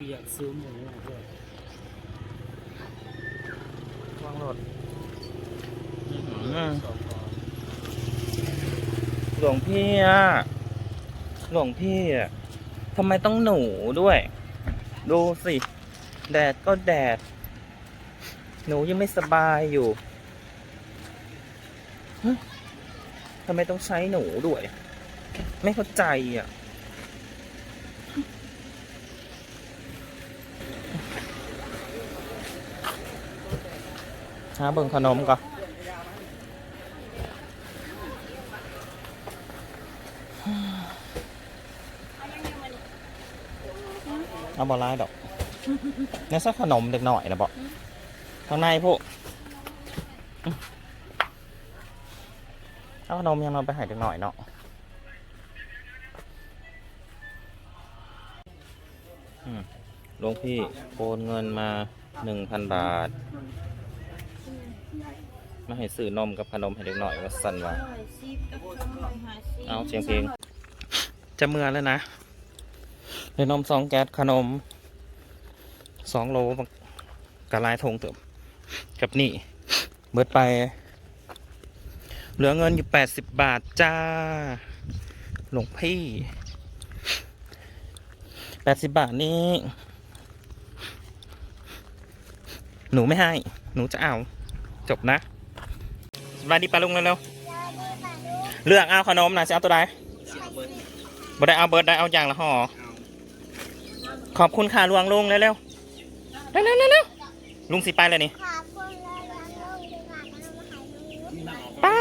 อยากซื้อหมูด้วยวางรถหลวงพี่อะหลวงพี่อะทำไมต้องหนูด้วย ดูสิ แดดก็แดด หนูยังไม่สบายอยู่ทำไมต้องใช้หนูด้วย ไม่เข้าใจอะ หาเบิ่งขนมก่อนเอาบอลไล่ดอกเนี่ยสักขนมเด็กหน่อยนะบอกข้างในพวกเอาขนมยังเราไปหายเด็กหน่อยเนาะหลวงพี่โอนเงินมาหนึ่งพันบาท ให้ซื้อนมกับขนมให้เด็กหน่อยว่าสั่นว่าเอาเสียงเพลง จะเมื่อแล้วนะเดี๋ยวนมสองแก๊สขนมสองโลบักกระลายทงเติมกับนี่เบิดไป เหลือเงินอยู่แปดสิบบาทจ้า หลวงพี่แปดสิบบาทนี้ หนูไม่ให้ หนูจะเอา จบนะ สบายดีปะลุงเร็วๆเลือกเอาขนมนะจะเอาตัวใดบ่ได้เอาเบิร์ดได้เอาอย่างละห่อขอบคุณค่ะลวงลุงเร็วๆเร็วๆเร็วๆเร็วๆลุงสิไปเลยนี่ขอบคุณเลยวันลงดีกว่านะมาหาหนูป้า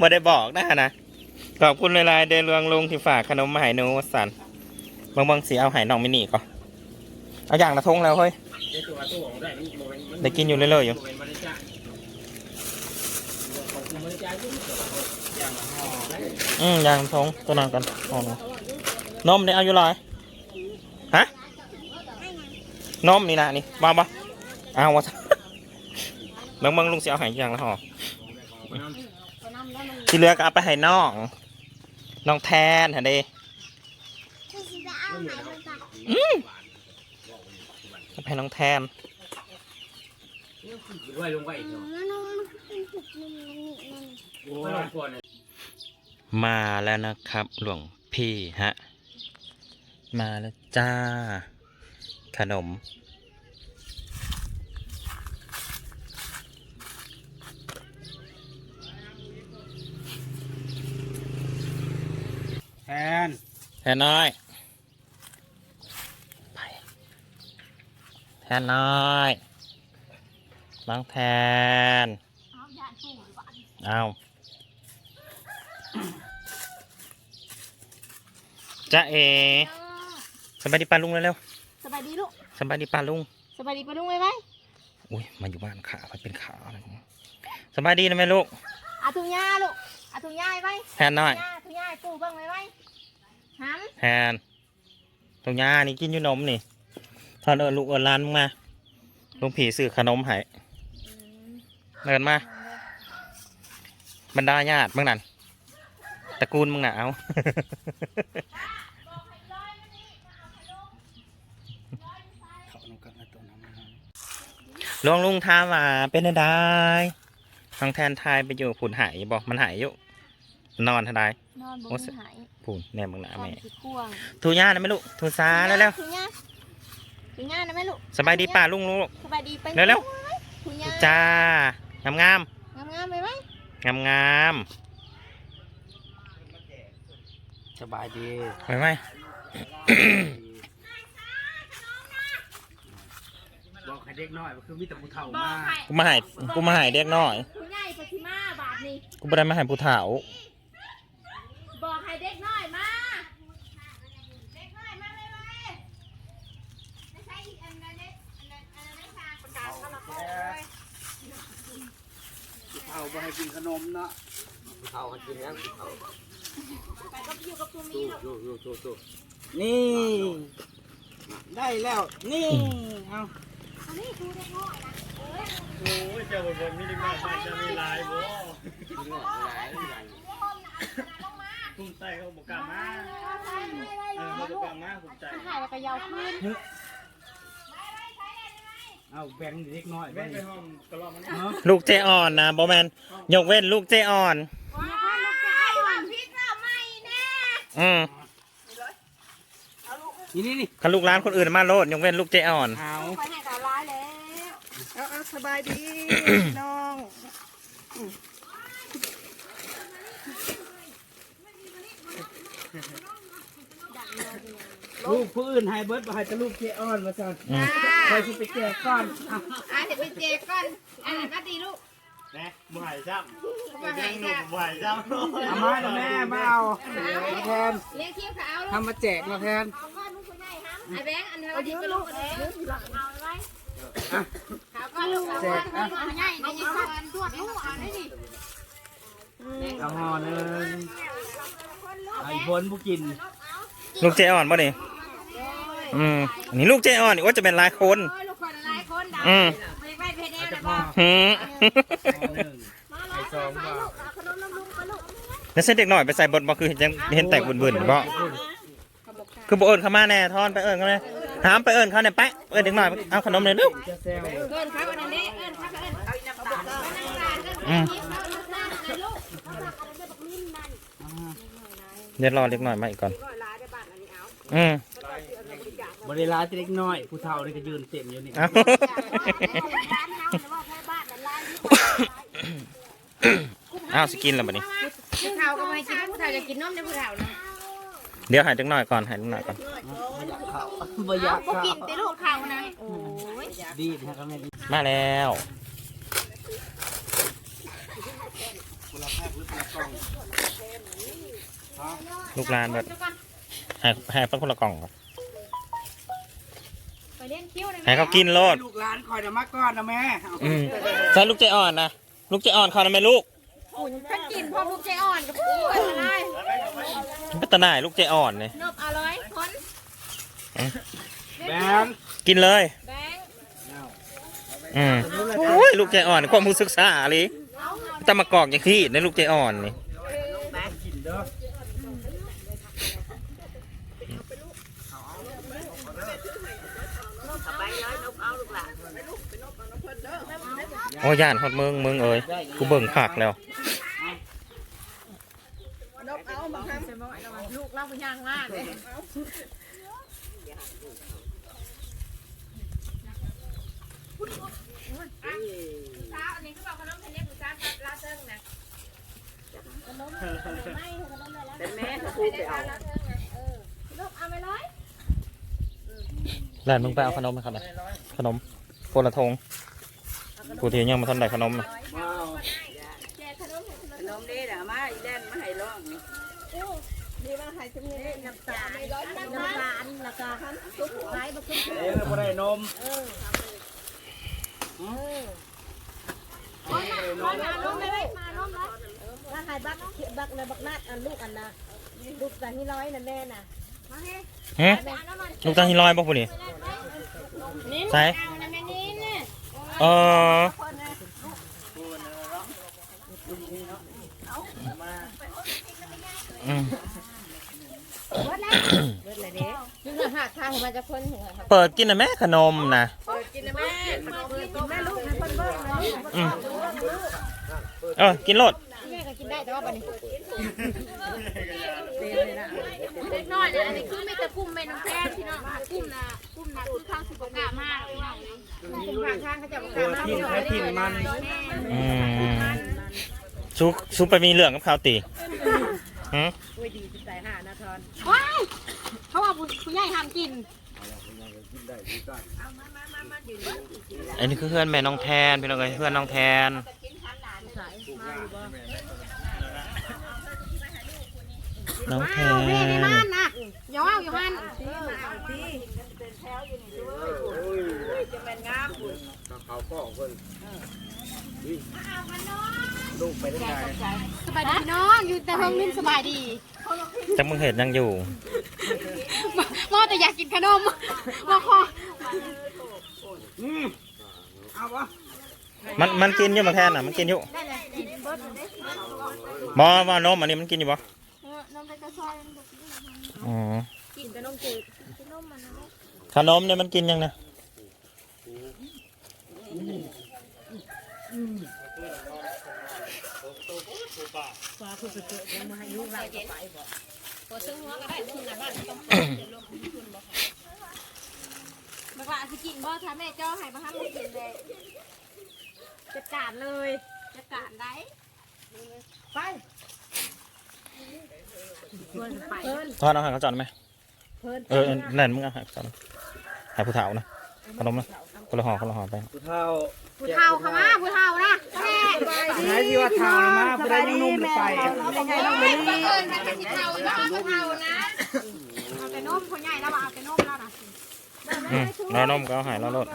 บ่ได้บอกนะนะขอบคุณหลายๆเดลวงลุงที่ฝากขนมมาให้หนูวสันบางบางสีเอาใหายน้องมินิก่อนเอาอย่างละทงแล้วเฮ้ยได้ตัวตัวของได้มันโมเมนต์ได้กินอยู่เรื่อยๆอยู่ อืมย่างละทงตัวนั้นกันอาหนูนมนี่เอาอยู่ลอยฮะนมนี่นะนี่บ้าบ้าเอาวะบางบางลุงเสิเอาหายอย่างละห่อที่เหลือก็เอาไปให้น้องน้องแทนฮะเด้เอาไหนมาจากเอาไปให้น้องแทนด้วยลงไปอีกเนาะ มันมันเป็นหุบมันนี่มันโอ้ยลงก่อนเลยมาแล้วนะครับ หลวงพี่ฮะ มาแล้วจ้า ขนม แทนแทนน้อยไปแทนน้อยน้องแทน เอายาสูบหวาน เอา จ้าเอสบายดีปาลุงเร็วสบายดีลูกๆสบายดีปาลุงสบายดีปะลุงไหมไหมอุ้ยมาอยู่บ้านขามันเป็นขาอะไรอย่างเงี้ยสบายดีนะแม่ลูกอาถุงยาลูกอาถุงยาไหมแทนหน่อย ถุงยาปูบ้างไหมไหมหัแทนตรงยานี่กินอยู่นมนี่ทอนเอิญลูกเอิญร้านมึงมาลุงผีซื้อขนมให้เดินมา บรรดาญาติมึงนั่นตระกูลมึงน่ะเอาเขาลงกับตัวน้ำมัน ห ลวงลุงถามว่าเป็นอะไรทางแทนทายไปอยู่ผุนหายบอกมันหายอยู่นอนทนายนอนบโอ้นสิหายผุนแนมมึงหนาตอนแม่ขี้ควงทูย่านะแม่ลูกทูซาแล้วแล้วถุงยาถุงยานะแม่ลูกสบายดีป่าลุงลูกสบายดีไปเร็วถุงยาจ้างามงามงามงามๆไปไหมงามงามสบายดีไปไหม บอกให้ เด็กน้อยคือมีแต่ผู้เฒ่าบอมากให้กูมาใหายกูมาใหายเด็กน้อยถุงยาปฏิมาบาทนี่กูไม่ได้มาใหายผู้เฒ่าบอกให้เด็กน้อยมาเด็กน้อยมาเลยเลยไม่ใช่อีกอันนั้นเด็กอันนั้นอันนั้นไม่ทางประกาศกันละโค้ยผู้เฒ่าบ่ให้กินขนมเนาะผู้เฒ่าให้กินยังผู้เฒ่าไปก็อยู่กับตัวนี้หรอกโยโยโยโยนี่ ได้แล้ว นี่ เอา โอ้ยเจ้าบนมินิมาร์ทจะมีลายบ่เอาไปเลยเดี๋ยวคนน่ะเอาลงมาภูมิใจเขาบอกกล้ามาเออเขาบอกกล้ามาภูมิใจถ่ายแล้วก็ยาวขึ้นเอาแบ่งเล็กน้อยแม่แบ่งไปห้องกระรอกมันเนาะลูกเจอ่อนนะบอแมนยกเว้นลูกเจอ่อนว้าวลูกไก่หวานพริกเราไม่แน่อืมนี่นี่นี่คันลูกร้านคนอื่นมาโลดยกเว้นลูกเจอ่อน เอา สบายดีน้องลูกผู้อื่นให้เบิร์ดบ่ให้แต่ลูกเจอ้อนมาสั่นอืมใครสิไปแจกก่อนเอาอะเดี๋ยวไปเจกก่อนอันนั้นก็ดีลูกนะบ่หายซ้มาให้ค่ะำบ่หายซ้ำเอามาเดี๋ยวแม่มาเอามาแทนเลี้ยงเที่ยวขาวลูกทำมาแจกมาแทนเอาก้อนลูกคนใหญ่ครับไอ้แบงค์อันนี้เราดีกับลูกเองเอาไว้ขาวก้อนลูกเอาก้อ นลูกคนใหญ่ในยี่ห้ออันตรวจลูกเอาได้ดิเอาห่อหนึ่งเอาอีกผลผู้กินลูกเจอ่อนป่ะนี่อืมอันนี้ลูกเจอ่อนนี่ว่าจะเป็นหลายคนโอ้ยลูกคนหลายคนดาวอืมไม่ไปเพเดลจะนะห่พ่ออหืมห่อหนึ่งไข่ซองบ่าขนมน้ำลุงปลาลูกแล้วเส้นเด็กหน่อยไปใส่บทบ่คือยังเห็นแตกบุญๆบ่คือบ่เอิญเขามาแน่ทอนไปเอิญเขาเลย ถามไปเอิญเขาเนี่ยไปเอิญเด็กหน่อยเอาขนมเลยลูกจะแซวเกินครับอันนั้นเด้เกินครับเกินเอาน้ำตาลน้ำตาลเกินอืมเอาน้ำตาลเลยลูกเดี๋ยวรอเด็กหน่อยมาอีกก่อนอืมบริลาเล็กน้อยผู้เฒ่านี่ก็ยืนเต็มอยู่นี่เอาอ้าวสกินแล้วบัดนี้ผู้เฒ่าก็ไม่กินผู้เฒ่าจะกินนมในผู้เฒ่านะ เดี๋ยวใหายเด็กหน่อยก่อนใหายเด็กหน่อยก่อนบ่อยากก็เข้ากินแต่ลูกเขานะโอ้ยดีนะก็ไม่ดีมาแล้วลูกหลานแบบให้ให้เพิ่นคนละกล่องก่อนไปเล่นคิ้วเลยให้เขากินโลดลูกหลานคอยนะมาก่อนนะแม่เอาอืมใส่ลูกใจอ่อนนะลูกใจอ่อนเขานะแม่ลูก อุ่นฉันกินพอลูกใจอ่อนกับพี่กันอะไรพัฒนายลูกใจอ่อนเนี่ยนบอร่อยคนแบงกินเลยแบงค์อืมโอ้ยลูกใจอ่อนความรู้ศึกษาเลยตะมากอกอย่างที่ในลูกใจอ่อนนี่กินเด้อโอ้ย่านฮอดเมืองเมืองเอ้ยกูเบิ่งคักแล้ว นกเอามาทำ ลูกเล่า ไปย่างมากเลยเช้าอันนี้ก็บอกขนมทะเลหมูจ้าลาเติ้งนะแต่แม่เขาพูดไปเอาลูกเอาไปเลยร้านมึงไปเอาขนมไหมครับนะขนมโคนละทงกูที่ยังมาทันได้ขนมน่ะ ว้าว แจกขนมให้ขนม ขนมนี่นะมาอีแลนมาให้ร้องนี่ นี่มาให้จำเนียน้ำตาลน้ำตาลแล้วก็ซุปไก่บะขึ้นเอ้ยบ่ได้นมมาล้มเลยมาล้มเลยมาให้บักบักนะบักนาดอันลูกอันนะลูกต่ที่ร้อยนะแม่น่ะมาให้ฮะลูกตาหิลอยบ่ผู้นี้ใส่เอานะแม่นิ้นเนี่ยเอออืม เบิดเลยเด้คื อหาทางมาจะคนหัวเปิดกินนะแม่ขนมนะกินนะแม่กินแม่ลูกนะคนเบิ้งนะอืมเออกินโลดแม่ก็กินได้แต่ว่าบัดนี้เล็กน้อยนะอันนี้คือไม่แต่กุ้มแม่น้องแก้พี่น้องกุ้มนะกุ้มนะคือข้างสุกกะมากพี่น้องกุ้มข้างข้างเขาจะบอกตัวทิ่นแท้ทิ่นมันอืมซุกซุปไปมีเหลืองกับข้าวตีหืม อุ้ยดีจิตใจหานะทอน ว้าย เขาว่าผู้ใหญ่ห้ามกินอันนี้คือเพื่อนแม่น้องแทนพี่น้องเอ้ยเพื่อนน้องแทนน้องแทเอาแม่ในนบ้านนะอย่าว่าอยู่บ้านจะเป็นงามบุญเขาก็เพิ่นลูกไปได้ไงสบายดีน้องอยู่แต่ห้องนึงสบายดี จักมึงเห็นยังอยู่มอแต่อยากกินขนมมาคออืมเอาวะมันมันกินอยู่มาแทนน่ะ มันกินอยู่ได้เลยกินเบิร์ดเลยบอว่านมอันนี้มันกินอยู่บ่น้องไปกระซอยมันแบบอ๋อกินกับนมจืดกินนมมันนะขนมเนี่ยมันกินยังนะ ตัวซึ่งหัวก็ได้คุณนะบ้านต้องบอกว่าสิกินบ่ถ้าแม่จ้อให้มาห้ามกินเลยจัดการเลยจัดการได้ไปเพื่อนไปเพื่อนทอดเอาใหารเขาจอดไหมเพื่อนเออแน่นมึงเอาใหารจอดใหายผู้เฒ่านะขนมนะคนละห่อคนละห่อไป ผู้เฒ่า ผู้เฒ่าเขามาผู้เฒ่านะแม่ไหนที่ว่าเฒ่านะมาผู้ใดยังนุ่มหรือไปอะไม่เกินกันสิเฒ่านะผู้เฒ่านะเอาแต่นมคนใหญ่แล้วเอาแต่นมแล้วนะอืมแล้วนมก็เอาใหายแล้วรถ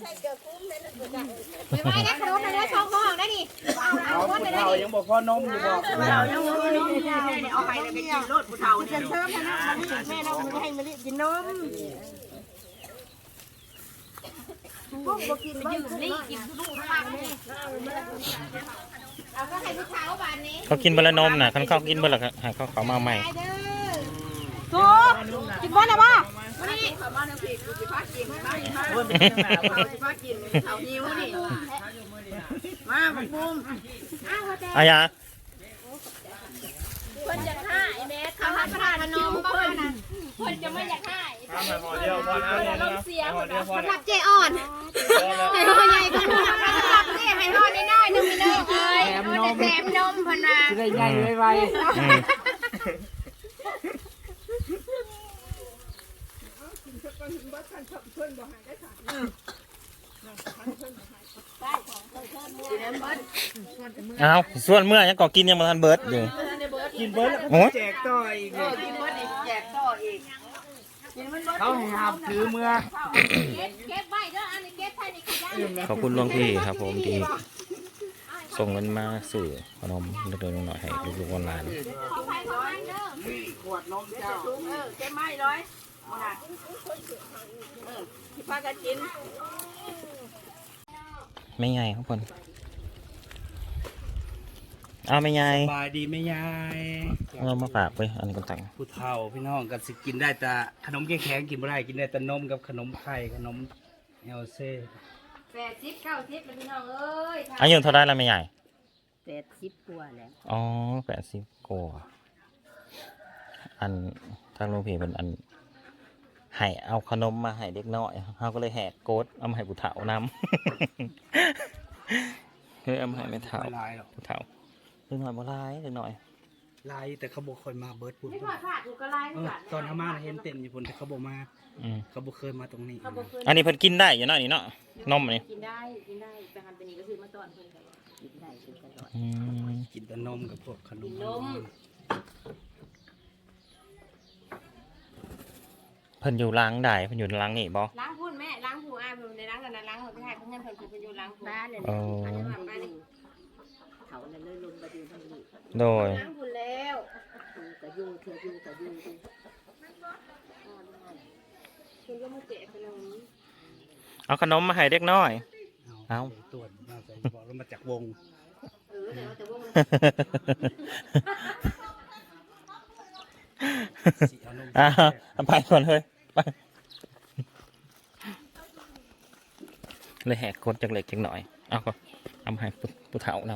ไม่ไหวนะขนมนเนี่ยช่องห้องได้ดิเอาเอเอาคนผู้ไปได้เฒ่ายังบอกพ่อนมอยู่บอกเอาไปเลยไปกินรถผู้เฒ่าเนี่ยเติมนะแม่น้องให้มาดิกินนมพวกบ่กินบ่กินนี่กินทุกทุกบ้านนี่เอาก็ให้ผู้เฒ่าบ้านนี้เขากินเบอร์นมน่ะคันเขากินเบอร์ละหาเขาเขามาใหม่ไปเด้อทุกกินบ่นะบ่มา นี่เขามาในผิดกูสิพากินมาอีกมาเพิ่นเป็นจังหวะเขาสิพากินเขาหิวนี่ มาบุ้มบุ้มอ้าวแต่อายาเพิ่นจะฆ่าไอ้แม่เขาทำประทานขนมเพิ่นน่ะเพิ่นจะไม่อยากฆ่าห่อเดียวพอแล้วเนี่ยนะห่อเดียวพอมันแล้วรับเจอ่อนให้พ่อใหญ่ก็รู้มันรับนี่ให้พ่อน้อยๆนึงมีเด้อเอ้ยมันจะแถมนมเพิ่นน่ะจะได้ใหญ่ไว อืมเอาส่วนเมื่อยังก่อกินยังมาทันเบิร์ดอยู่ๆกินเบิร์ดแล้วโอ้ก็ยแจกต่ออีกเนี่ยกินเบิดอีกแจกต่ออีกกินมันเบิดเขาให้หับถือเมื่อเก็บเก็บไว้เด้ออันนี้เก็บไว้ในขยะขอบคุณหลวงพี่ครับผมที่ส่งเงินมาสื่อขนมเล็กๆน้อยๆให้ลูกๆหลานขอไปขอไปเด้อขวดนมเจ้าเออแกไม่ร้อย มาหาเออสิพากันกินๆไม่ไงครับคนเอาไม่ไงสบายดีไหมยายเรามาฝากไปอันนี้ก็ตังผู้เฒ่าพี่น้องกันสิกินได้แต่ขนมแข็งๆกินไม่ได้กินได้แต่นมกับขนมไข่ขนมเอลเซ่แปดสิบเก้าสิบเป็นพี่น้องเอ้ยอายุเท่าไรแล้วไม่ใหญ่แปดสิบกว่าแล้วอ๋อแปดสิบกว่าอันทางหลวงพี่เป็นอัน ให้เอาขนมมาให้เด็กน้อยเขาก็เลยแหกโกดเอามาให้ผู้เฒ่านำ เฮ้ยเอามาให้ไม่เฒ่าไม่ลายหรอกผู้เฒ่าเล็กน้อยบ่ร้ายเล็กน้อยลายแต่เขาบอกคอยมาเบิร์ดพูดไม่พอขาดถูกกระไรเออตอนทำมาเห็นเต็มอยู่พุ่นแต่เขาบอกมาอืมเขาบอกเคยมาตรงนี้เขาบอกเคยอันนี้เพิ่นกินได้อยู่เนาะนี่เนาะนมอันนี้กินได้กินได้ไปหันไปนี่ก็คือมาตอนเพิ่นกันกินได้กินตลอดอืมกินแต่นมกับพวกขนมนม เพิ่นอยู่ล้างได้เพิ่นอยู่ล้างนี่บ่ล้างพุ่นแม่ล้างผู้อ้ายเพิ่นในล้างกันนะล้างเพิ่นไปให้เพิ่นเงินเพิ่นเพิ่นอยู่ล้างผู้บ้านเลยโอ้อันนี้ทำไปนี่เขาเลยเลยลงมาดูทางนี้โดยล้างพุ่นแล้วดูกระยูเธอยูกระยูดูเพิ่นก็มาแจกขนมเอาขนมมาให้เด็กน้อยเอาเอาตรวจมาใส่บอกแล้วมาจากวงเออแต่ว่าแต่ว่ามันสิเอานมอ่าเอาไปก่อนเลย ไปเลยแหกกดจากเล็กจักหน่อย เอาก็เอามาให้ผู้ผู้เฒ่าน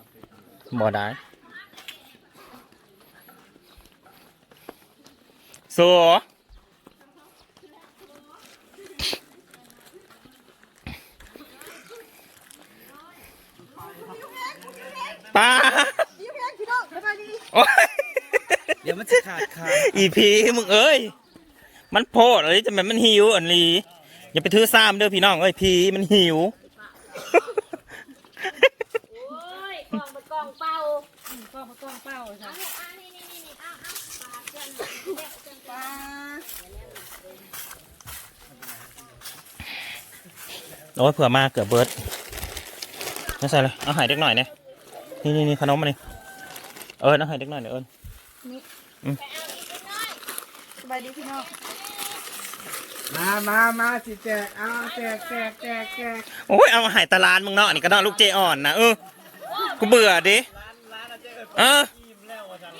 ำบ่ได้สัวป้าโอ้ยเดี๋ยวมันจะขาดขาดอีพีมึงเอ้ย มันโพดอะไรจะแม่นมันหิวอันนี้อย่าไปถือซ้ำเด้อพี่น้องเอ้ยพีมันหิวโอ้ยกล่องเป็นกล่องเป่ากล่องเป็นกล่องเป่าจ้ะอะนี่นี่นี่นี่อ้าวอ้าวปลาเจ้าเด็กเจ้าปลาโอ้ยเผื่อมาเกือบเบิร์ดไม่ใส่เลยเอาใหายเด็กหน่อยเนี่ยนี่นี่นี่ขนมมานี่เอิญเอาใหายเด็กหน่อยเนี่ยเอิญสบายดีพี่น้อง มามามาสิแจกเอาแจกแจกแจกแจกโอ้ยเอามาใหายตาลานมึงเนาะนี่ก็เนาะลูกเจอ่อนนะเออกูเบื่อดิเออ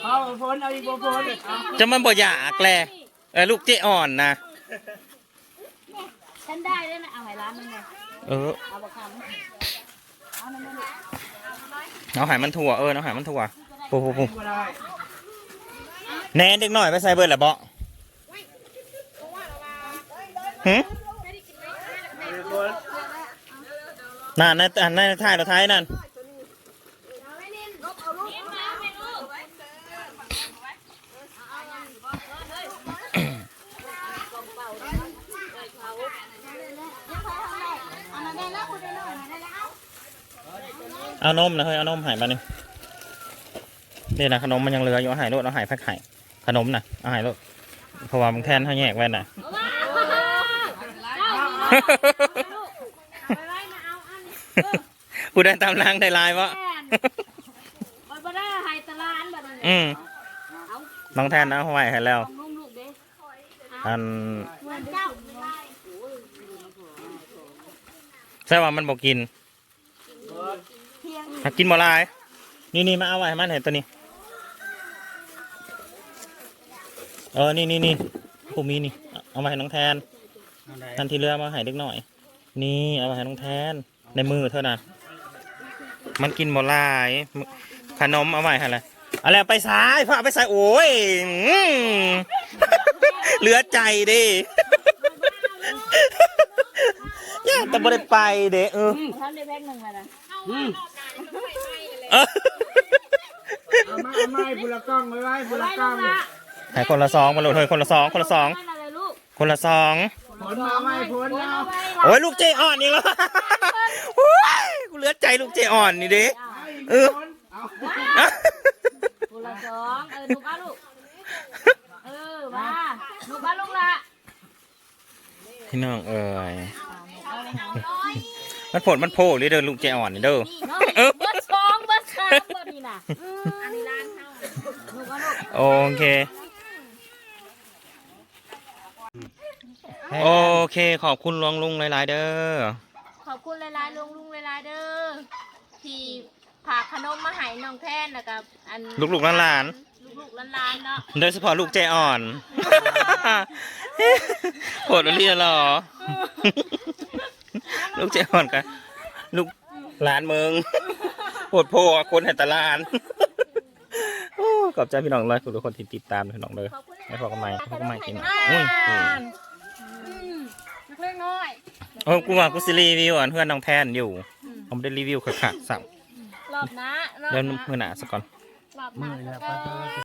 เอาฝนเอาอีกบ่ฝนเอาจะมันบ่อยากแลเออลูกเจอ่อนนะฉันได้ได้ไหมเอาไห้ร้านนึงไงเออเอาบะคำเอานั่นนั่นเอาใหายมันถั่วเออเอาใหายมันถั่วปูปูปูบ่ได้แหน่เด็กหน่อยไปใส่เบิร์ดละเบาะ หึนั่นนั่นนั่นถ่ายเราท้ายนั่นเอานมนะเฮ้ยเอานมหายมาหนึ่งนี่นะขนมมันยังเหลืออยู่เอาหายโลดเอาหายแพ็คไข่ขนมนะเอาหายโลดเพราะว่ามึงแทนเขาแยกไว้น่ะ ไปไว้มาเอาอันนี้กูได้ตามล้างได้ลายวะแทนมันบ่ได้ไห้ตะลานแบบนี้อืมน้องแทนนะเอาไว้ให้แล้วนุ่มลูกเด้อันเหมือนเจ้าใช่ว่ามันบอกกินหากินบ่หลาย นี่นี่มาเอาไว้ให้มันเห็นตัวนี้ เออ นี่นี่นี่ผมมีนี่ เอามาให้น้องแทน เอาได้ทันที่เรือมาให้เล็กหน่อย นี่เอามาให้น้องแทนในมือเท่านั้นมันกินบ่หลาย ขนมเอาไว้ให้อะไรอะไรไปซ้ายพ่อเอาไปซ้ายโอ้ยอืม เหลือใจดิย่าแต่บ่ได้ไปเด้เออทำได้แพ็คหนึ่งเลยนะอืมเออเอามาเอามาให้บุละกล้องไว้ไว้บุละไว้กล้ลูองกละให้คนละสองมาโหลดเฮ้ยคนละสองคนละสอง นั่นอะไรลูก คนละสอง ฝนมาไว้ฝนเอาโอ้ยลูกเจอ่อนนี่แล้วโอ้ยกูเหลือใจลูกเจอ่อนนี่เด้เออฝนเอาคนละสองเออลูกเอาลูกเออมาลูกเอาลูกละพี่น้องเอ้ยมันผลมันโผล่เลยเด้อลูกเจอ่อนนี่เด้อนี่เนาะเบอร์สองเบอร์สามเบอร์นี่น่ะอันนี้ร้านเฮาลูกเอาลูกโอเค โอเค ขอบคุณหลวงลุงหลายๆเด้อ ขอบคุณหลายๆลุงลุงหลายๆเด้อที่ผากขนมมาให้น้องแทนนะครับอันลูกๆหลานลูกๆหลานๆเนาะโดยเฉพาะลูกเจอ่อนโหดเรียนหรอลูกเจอ่อนกันลูกหลานมึงโหดโพอะคนแห่งตลาดโอ้ขอบใจพี่น้องเลยทุกคนที่ติดตามพี่น้องเลยขอบคุณไม่พอกันใหม่พอกันใหม่กินอ่า อุ้ยอืม นักเล่นน้อย เออกูว่ากูสิรีวิวอะเพื่อนน้องแทนอยู่ผมได้รีวิวขาดๆสั่งรอบหนะรอบเดี๋ยวหนะมือหนาสักก่อน รอบหนะแล้วก็